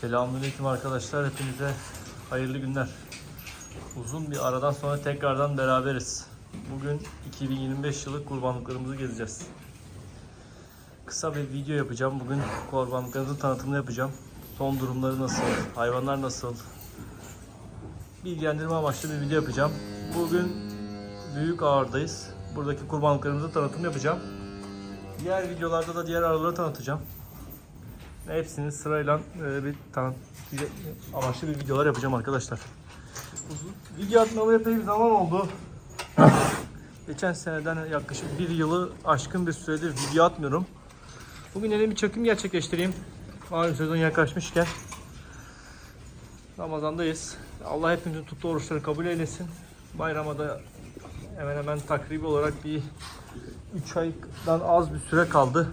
Selamünaleyküm arkadaşlar. Hepinize hayırlı günler. Uzun bir aradan sonra tekrardan beraberiz. Bugün 2025 yılı kurbanlıklarımızı gezeceğiz. Kısa bir video yapacağım. Bugün kurbanlıklarımızın tanıtımını yapacağım. Son durumları nasıl, hayvanlar nasıl, bilgilendirme amaçlı bir video yapacağım. Bugün Büyük Ağır'dayız. Buradaki kurbanlıklarımızı tanıtım yapacağım. Diğer videolarda da diğer araları tanıtacağım. Hepsini sırayla e, bir tanıt amaçlı bir videolar yapacağım arkadaşlar. Video atmalı epey bir zaman oldu. Geçen seneden yaklaşık bir yılı aşkın bir süredir video atmıyorum. Bugün yine bir çekim gerçekleştireyim. Malum sezon yaklaşmışken. Ramazandayız. Allah hepimizin tuttuğu oruçları kabul eylesin. Bayrama da hemen hemen takribi olarak bir 3 aydan az bir süre kaldı.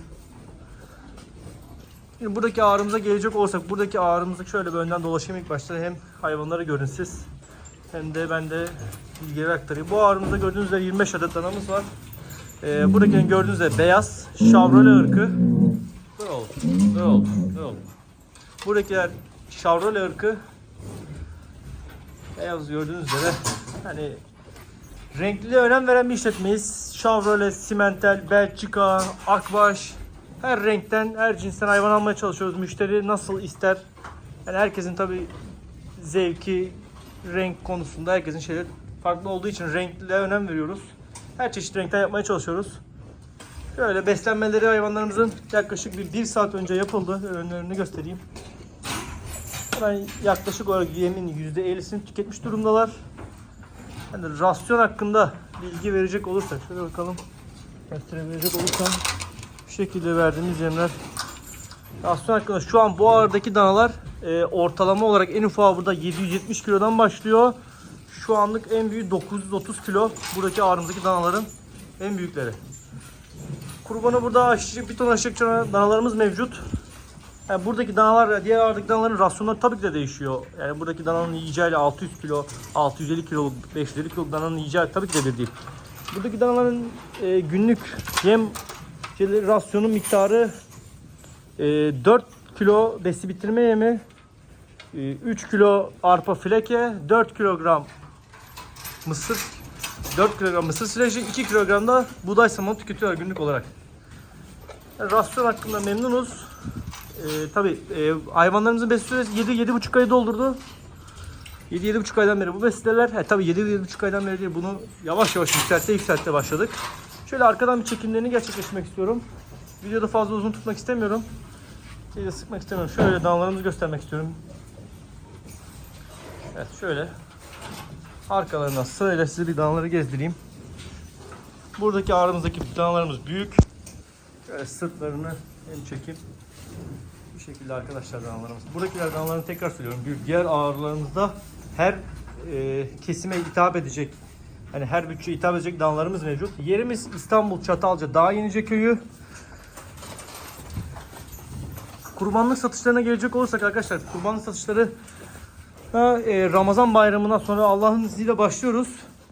Şimdi buradaki ağrımıza gelecek olursak buradaki ağrımızı şöyle bir önden dolaşayım ilk başta hem hayvanları görün hem de ben de bilgileri aktarayım. Bu ağrımızda gördüğünüz üzere 25 adet danamız var. Ee, buradaki gördüğünüz üzere beyaz Chevrolet ırkı. Dur oğlum, dur oğlum, dur oğlum. Buradakiler Chevrolet ırkı. Beyaz gördüğünüz üzere hani Renkliliğe önem veren bir işletmeyiz. Chevrolet, Simental, Belçika, Akbaş. Her renkten, her cinsten hayvan almaya çalışıyoruz. Müşteri nasıl ister? Yani herkesin tabi zevki, renk konusunda herkesin şeyleri farklı olduğu için renkliliğe önem veriyoruz. Her çeşit renkten yapmaya çalışıyoruz. Şöyle beslenmeleri hayvanlarımızın yaklaşık bir, bir saat önce yapıldı. Ürünlerini göstereyim. Hemen yaklaşık olarak yemin %50'sini tüketmiş durumdalar. Yani rasyon hakkında bilgi verecek olursak şöyle bakalım gösterebilecek olursam şu şekilde verdiğimiz yemler rasyon hakkında şu an bu ağırdaki danalar e, ortalama olarak en ufağı burada 770 kilodan başlıyor. Şu anlık en büyüğü 930 kilo. Buradaki ağrımızdaki danaların en büyükleri. Kurbanı burada aşıcı bir ton aşıcı danalarımız mevcut. Yani buradaki danalar, diğer ağırdaki danaların rasyonları tabii ki de değişiyor. Yani buradaki dananın yiyeceğiyle 600 kilo, 650 kiloluk, 550 kiloluk dananın yiyeceği tabii ki de bir değil. Buradaki danaların e, günlük yem şeyleri, rasyonu miktarı e, 4 kilo besi bitirme yemi, e, 3 kilo arpa fileke, 4 kilogram mısır, 4 kilogram mısır silajı, 2 kilogram da buğday samanı tüketiyorlar günlük olarak. Yani rasyon hakkında memnunuz. Ee, tabii e, hayvanlarımızın besi süresi 7-7,5 ayı doldurdu. 7-7,5 aydan beri bu besleler. He, tabii 7-7,5 aydan beri değil bunu yavaş yavaş yükselte yükselte başladık. Şöyle arkadan bir çekimlerini gerçekleştirmek istiyorum. Videoda fazla uzun tutmak istemiyorum. Şeyi de sıkmak istemiyorum. Şöyle danalarımızı göstermek istiyorum. Evet şöyle. Arkalarından sırayla size bir danaları gezdireyim. Buradaki ağrımızdaki danalarımız büyük. Şöyle sırtlarını hem çekip bu şekilde arkadaşlar danalarımız. Buradakiler danalarını tekrar söylüyorum. Bir diğer ağırlarımızda her e, kesime hitap edecek hani her bütçeye hitap edecek danalarımız mevcut. Yerimiz İstanbul Çatalca Dağ Yenice Köyü. Kurbanlık satışlarına gelecek olursak arkadaşlar kurbanlık satışları e, Ramazan bayramından sonra Allah'ın izniyle başlıyoruz.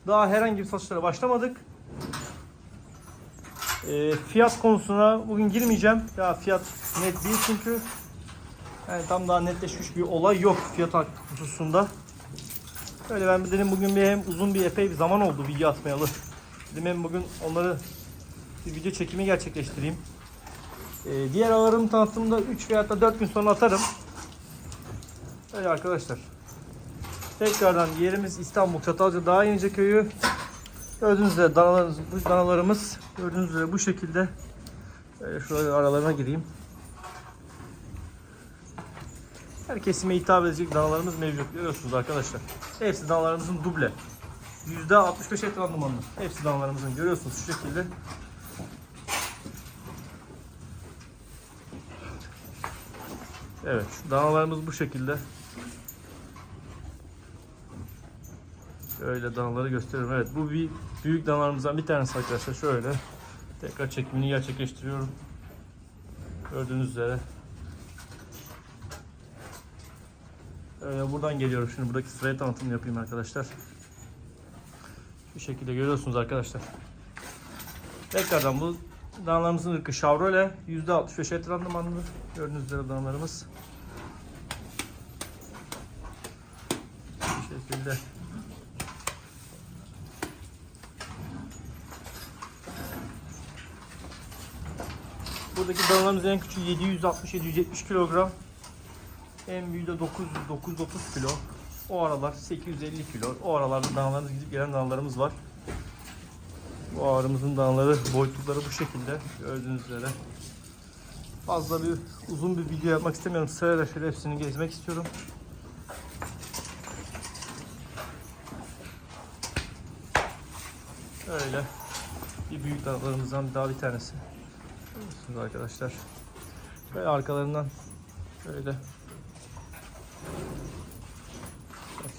Daha herhangi bir satışlara başlamadık. E, fiyat konusuna bugün girmeyeceğim. Ya fiyat net değil çünkü. Yani tam daha netleşmiş bir olay yok fiyat hususunda. Öyle ben dedim bugün bir hem uzun bir epey bir zaman oldu video atmayalı. Dedim hem bugün onları bir video çekimi gerçekleştireyim. E, diğer ağırım tanıtımda 3 veya da 4 gün sonra atarım. Öyle arkadaşlar. Tekrardan yerimiz İstanbul Çatalca Dağ Yenice Köyü. Gördüğünüz üzere danalarımız, bu danalarımız gördüğünüz üzere bu şekilde. Şöyle şöyle aralarına gireyim. Her kesime hitap edecek danalarımız mevcut. Görüyorsunuz arkadaşlar. Hepsi danalarımızın duble. %65 et randımanlı. Hepsi danalarımızın görüyorsunuz şu şekilde. Evet, danalarımız bu şekilde. Şöyle danaları gösteriyorum. Evet bu bir büyük danalarımızdan bir tanesi arkadaşlar. Şöyle tekrar çekimini gerçekleştiriyorum. Gördüğünüz üzere. Öyle buradan geliyorum şimdi buradaki sırayı tanıtımını yapayım arkadaşlar. Bu şekilde görüyorsunuz arkadaşlar. Tekrardan bu danalarımızın ırkı Chevrolet %65 et randımanlı. Gördüğünüz üzere danalarımız. şekilde. Buradaki danalarımız en küçüğü 760-770 kilogram. En büyüğü de 900 930 kilo. O aralar 850 kilo. O aralarda danalarımız gidip gelen danalarımız var. Bu ağrımızın danaları boyutlukları bu şekilde gördüğünüz üzere. Fazla bir uzun bir video yapmak istemiyorum. Sırayla şöyle hepsini gezmek istiyorum. Öyle. Bir büyük danalarımızdan daha bir tanesi. Görüyorsunuz arkadaşlar. Ve arkalarından şöyle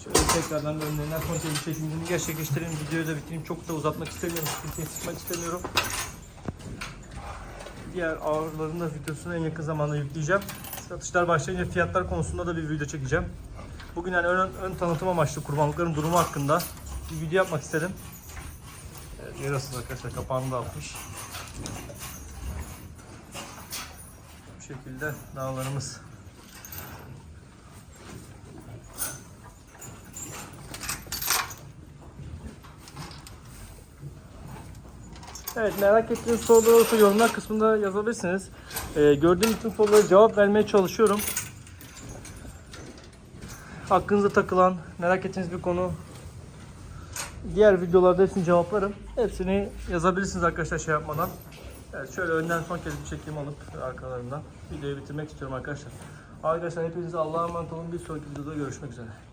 Şöyle tekrardan önlerinden kontrol çekimini gerçekleştireyim. Videoyu da bitireyim. Çok da uzatmak istemiyorum. Sıkıntıya sıkmak istemiyorum. Diğer ağırların da videosunu en yakın zamanda yükleyeceğim. Satışlar başlayınca fiyatlar konusunda da bir video çekeceğim. Bugün yani ön, ön tanıtım amaçlı kurbanlıkların durumu hakkında bir video yapmak istedim. Evet, görüyorsunuz arkadaşlar kapağını da atmış. Bu şekilde dağlarımız. Evet merak ettiğiniz sorular olursa yorumlar kısmında yazabilirsiniz. Ee, gördüğüm bütün sorulara cevap vermeye çalışıyorum. Aklınıza takılan, merak ettiğiniz bir konu diğer videolarda hepsini cevaplarım. Hepsini yazabilirsiniz arkadaşlar şey yapmadan. Evet şöyle önden son kez bir çekim alıp arkalarından videoyu bitirmek istiyorum arkadaşlar. Arkadaşlar hepinize Allah'a emanet olun. Bir sonraki videoda görüşmek üzere.